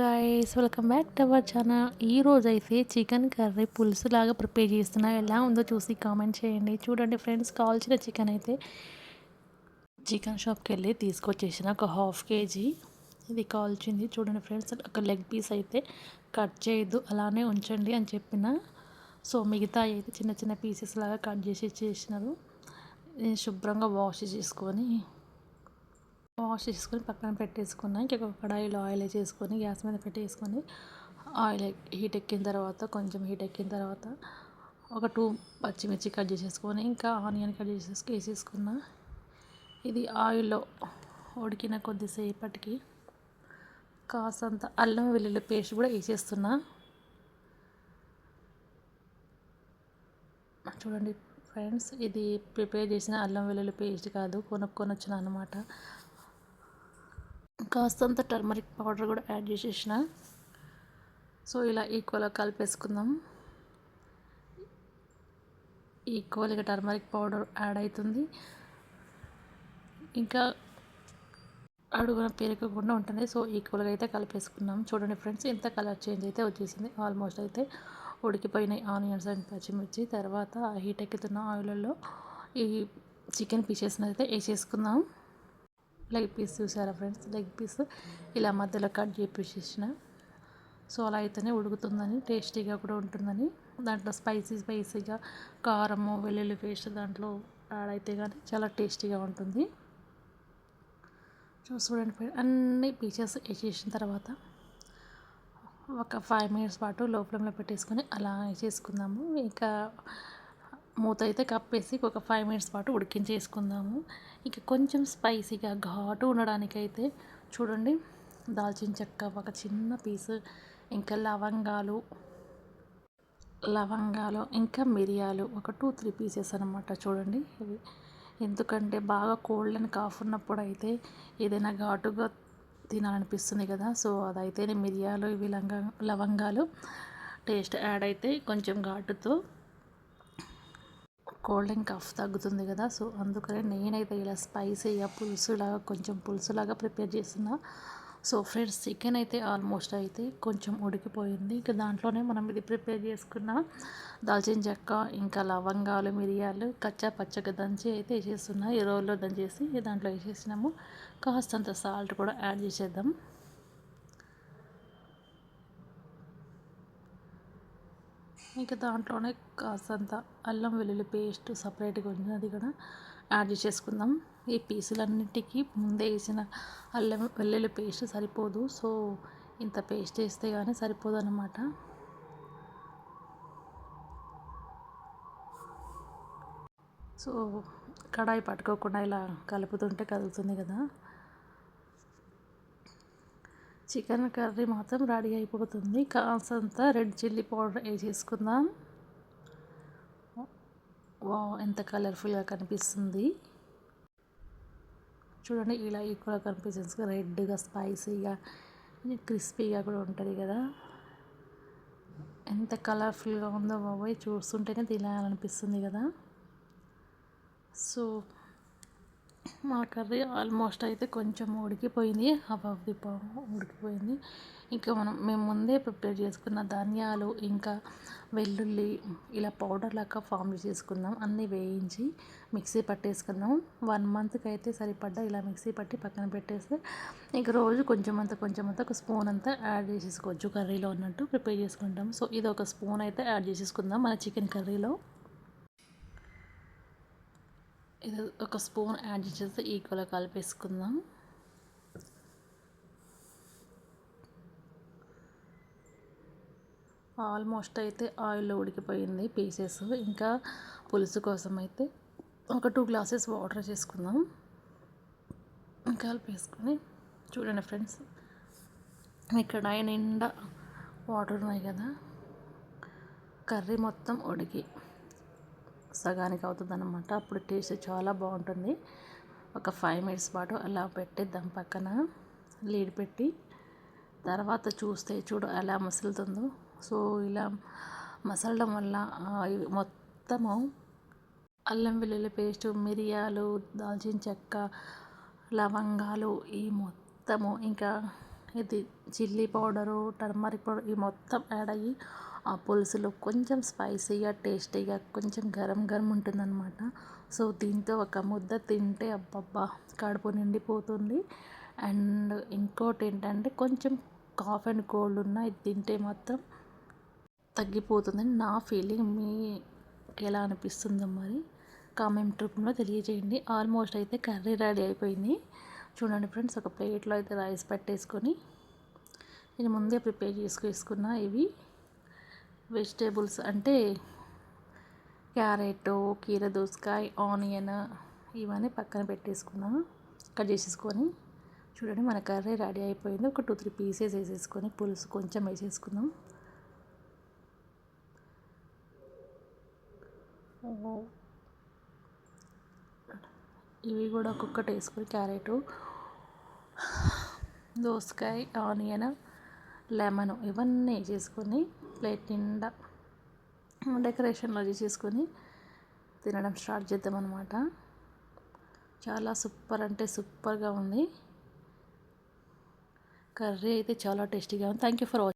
Guys welcome back to our channel ఈ రోజు అయితే చికెన్ కర్రీ పులుసు లాగా ప్రిపేర్ చేస్తున్నా. ఎలా ఉందో చూసి కామెంట్ చేయండి. చూడండి ఫ్రెండ్స్ కావాల్సిన చికెన్ అయితే చికెన్ షాప్కి వెళ్ళి తీసుకొచ్చేసిన. ఒక హాఫ్ కేజీ ఇది కావాల్సింది. చూడండి ఫ్రెండ్స్ ఒక లెగ్ పీస్ అయితే కట్ చేయొద్దు అలానే ఉంచండి అని చెప్పిన. సో మిగతా అయితే చిన్న చిన్న పీసెస్ లాగా కట్ చేసి చేసినారు శుభ్రంగా వాష్ చేసుకొని వాష్ చేసుకొని పక్కన పెట్టేసుకున్నాను. ఇంకొక కడాయిలో ఆయిల్ వేసేసుకొని గ్యాస్ మీద పెట్టేసుకొని ఆయిల్ హీట్ ఎక్కిన తర్వాత కొంచెం హీట్ ఎక్కిన తర్వాత ఒక టూ పచ్చిమిర్చి కట్ చేసేసుకొని ఇంకా ఆనియన్ కట్ చేసేసుకు వేసేసుకున్నా. ఇది ఆయిల్లో ఉడికిన కొద్దిసేపటికి కాసంత అల్లం వెల్లుల్లి పేస్ట్ కూడా వేసేస్తున్నా. చూడండి ఫ్రెండ్స్ ఇది ప్రిపేర్ చేసిన అల్లం వెల్లుల్లి పేస్ట్ కాదు కొనుక్కొని వచ్చిన అనమాట కాస్తంత టర్మరిక్ పౌడర్ కూడా యాడ్ చేసేసిన. సో ఇలా ఈక్వల్గా కలిపేసుకుందాం. ఈక్వల్గా టర్మరిక్ పౌడర్ యాడ్ అవుతుంది ఇంకా అడుగున పేరుకోకుండా ఉంటుంది. సో ఈక్వల్గా అయితే కలిపేసుకున్నాం చూడండి ఫ్రెండ్స్ ఎంత కలర్ చేంజ్ అయితే వచ్చేసింది. ఆల్మోస్ట్ అయితే ఉడికిపోయినాయి ఆనియన్స్ అండ్ పచ్చిమిర్చి. తర్వాత హీట్ ఎక్కుతున్న ఆయిల్లో ఈ చికెన్ పీసెస్ని అయితే వేసేసుకుందాం. లెగ్ పీస్ చూసారా ఫ్రెండ్స్ లెగ్ పీస్ ఇలా మధ్యలో కట్ చేపించేసిన సో అలా అయితేనే ఉడుకుతుందని టేస్టీగా కూడా ఉంటుందని. దాంట్లో స్పైసీ స్పైసీగా కారము వెల్లుల్లి పేస్ట్ దాంట్లో యాడ్ అయితే కానీ చాలా టేస్టీగా ఉంటుంది. చూడండి అన్ని పీసెస్ వేసేసిన తర్వాత ఒక ఫైవ్ మినిట్స్ పాటు లోపలంలో పెట్టేసుకొని అలా వేసేసుకుందాము. ఇంకా మూత అయితే కప్పేసి ఒక ఫైవ్ మినిట్స్ పాటు ఉడికించేసుకుందాము. ఇక కొంచెం స్పైసీగా ఘాటు ఉండడానికైతే చూడండి దాల్చిన చెక్క ఒక చిన్న పీసు ఇంకా లవంగాలు లవంగాలు ఇంకా మిరియాలు ఒక టూ త్రీ పీసెస్ అనమాట చూడండి. ఇవి ఎందుకంటే బాగా కోల్డ్ అండ్ కాఫ్ ఉన్నప్పుడు అయితే ఏదైనా ఘాటుగా తినాలనిపిస్తుంది కదా. సో అదైతే మిరియాలు ఇవి లవంగాలు టేస్ట్ యాడ్ అయితే కొంచెం ఘాటుతో కోల్డ్ అండ్ కఫ్ తగ్గుతుంది కదా. సో అందుకనే నేనైతే ఇలా స్పైసీగా పులుసులాగా కొంచెం పులుసులాగా ప్రిపేర్ చేసిన సో ఫ్రెండ్స్ చికెన్ అయితే ఆల్మోస్ట్ అయితే కొంచెం ఉడికిపోయింది. ఇంకా దాంట్లోనే మనం ఇది ప్రిపేర్ చేసుకున్న దాల్చిన చెక్క ఇంకా లవంగాలు మిరియాలు కచ్చా పచ్చగా దంచి అయితే వేసేస్తున్నా. ఈ రోజులో దంచేసి దాంట్లో వేసేసినాము. కాస్తంత సాల్ట్ కూడా యాడ్ చేసేద్దాం. ఇంకా దాంట్లోనే కాసంత అల్లం వెల్లుల్లి పేస్ట్ సపరేట్గా ఉంది అది కూడా యాడ్ చేసేసుకుందాం. ఈ పీసులన్నిటికీ ముందే వేసిన అల్లం వెల్లుల్లి పేస్ట్ సరిపోదు. సో ఇంత పేస్ట్ వేస్తే కానీ సరిపోదు అనమాట సో కడాయి పట్టుకోకుండా ఇలా కలుపుతుంటే కదులుతుంది కదా. చికెన్ కర్రీ మాత్రం రెడీ అయిపోతుంది. కాసంత రెడ్ చిల్లీ పౌడర్ వేసేసుకుందాం. వా ఎంత కలర్ఫుల్గా కనిపిస్తుంది. చూడండి ఇలా ఈక్వల్గా కనిపిస్తుంది. రెడ్గా స్పైసీగా క్రిస్పీగా కూడా ఉంటుంది కదా. ఎంత కలర్ఫుల్గా ఉందో బాబోయ్ చూస్తుంటేనే తినాలనిపిస్తుంది కదా. సో మా కర్రీ ఆల్మోస్ట్ అయితే కొంచెం ఉడికిపోయింది. హాఫ్ ది ది ఉడికిపోయింది. ఇంకా మనం మేము ముందే ప్రిపేర్ చేసుకున్న ధనియాలు ఇంకా వెల్లుల్లి ఇలా పౌడర్ లాగా ఫామ్ చేసుకున్నాం అన్నీ వేయించి మిక్సీ పట్టేసుకున్నాం వన్ మంత్కి అయితే సరిపడ్డ ఇలా మిక్సీ పట్టి పక్కన పెట్టేస్తే ఇంక రోజు కొంచెం అంత కొంచెం అంత ఒక స్పూన్ అంతా యాడ్ చేసేసుకోవచ్చు కర్రీలో ఉన్నట్టు ప్రిపేర్ చేసుకుంటాం. సో ఇది ఒక స్పూన్ అయితే యాడ్ చేసేసుకుందాం మన చికెన్ కర్రీలో. ఇది ఒక స్పూన్ యాడ్ చేసి ఈక్వల్గా కలిపేసుకుందాం. ఆల్మోస్ట్ అయితే ఆయిల్లో ఉడికిపోయింది పీసెస్. ఇంకా పులుసు కోసం అయితే ఒక టూ గ్లాసెస్ వాటర్ చేసుకుందాం. కలిపేసుకొని చూడండి ఫ్రెండ్స్ ఇక్కడ నిండా వాటర్ ఉన్నాయి కదా. కర్రీ మొత్తం ఉడికి. సగానికి అవుతుంది అనమాట అప్పుడు టేస్ట్ చాలా బాగుంటుంది. ఒక ఫైవ్ మినిట్స్ పాటు అలా పెట్టి దాని పక్కన లీడ్ పెట్టి తర్వాత చూస్తే చూడు ఎలా మసులుతుందో. సో ఇలా మసలడం వల్ల మొత్తము అల్లం వెల్లుల్లి పేస్ట్ మిరియాలు దాల్చిన చెక్క లవంగాలు ఈ మొత్తము ఇంకా ఇది చిల్లీ పౌడరు టర్మరిక్ పౌడర్ ఈ మొత్తం యాడ్ అయ్యి ఆ పులుసులో కొంచెం స్పైసీగా టేస్టీగా కొంచెం గరం గరం ఉంటుందన్నమాట. సో దీంతో ఒక ముద్ద తింటే అబ్బబ్బా కడుపు నిండిపోతుంది. అండ్ ఇంకోటి ఏంటంటే కొంచెం కాఫ్ అండ్ కోల్డ్ ఉన్న ఇది తింటే మాత్రం తగ్గిపోతుందని నా ఫీలింగ్ మీ ఎలా అనిపిస్తుందో మరి కామెంట్ రూపంలో తెలియజేయండి. ఆల్మోస్ట్ అయితే కర్రీ రెడీ అయిపోయింది. చూడండి ఫ్రెండ్స్ ఒక ప్లేట్లో అయితే రైస్ పెట్టేసుకొని నేను ముందే ప్రిపేర్ చేసుకున్న ఇవి. వెజిటేబుల్స్ అంటే క్యారెట్ కీర దోసకాయ ఆనియన్ ఇవన్నీ పక్కన పెట్టేసుకున్నాను కట్ చేసేసుకొని చూడండి మన కర్రీ రెడీ అయిపోయింది. ఒక టూ త్రీ పీసెస్ వేసేసుకొని పులుసు కొంచెం వేసేసుకుందాం. ఇవి కూడా ఒక్కొక్కటి వేసుకొని క్యారెట్ దోసకాయ ఆనియన్ లెమన్ ఇవన్నీ వేసేసుకొని ప్లేట్ నిండా డెకరేషన్లో చేసేసుకొని తినడం స్టార్ట్ చేద్దాం అనమాట చాలా సూపర్ అంటే సూపర్గా ఉంది. కర్రీ అయితే చాలా టేస్టీగా ఉంది. Thank you for watching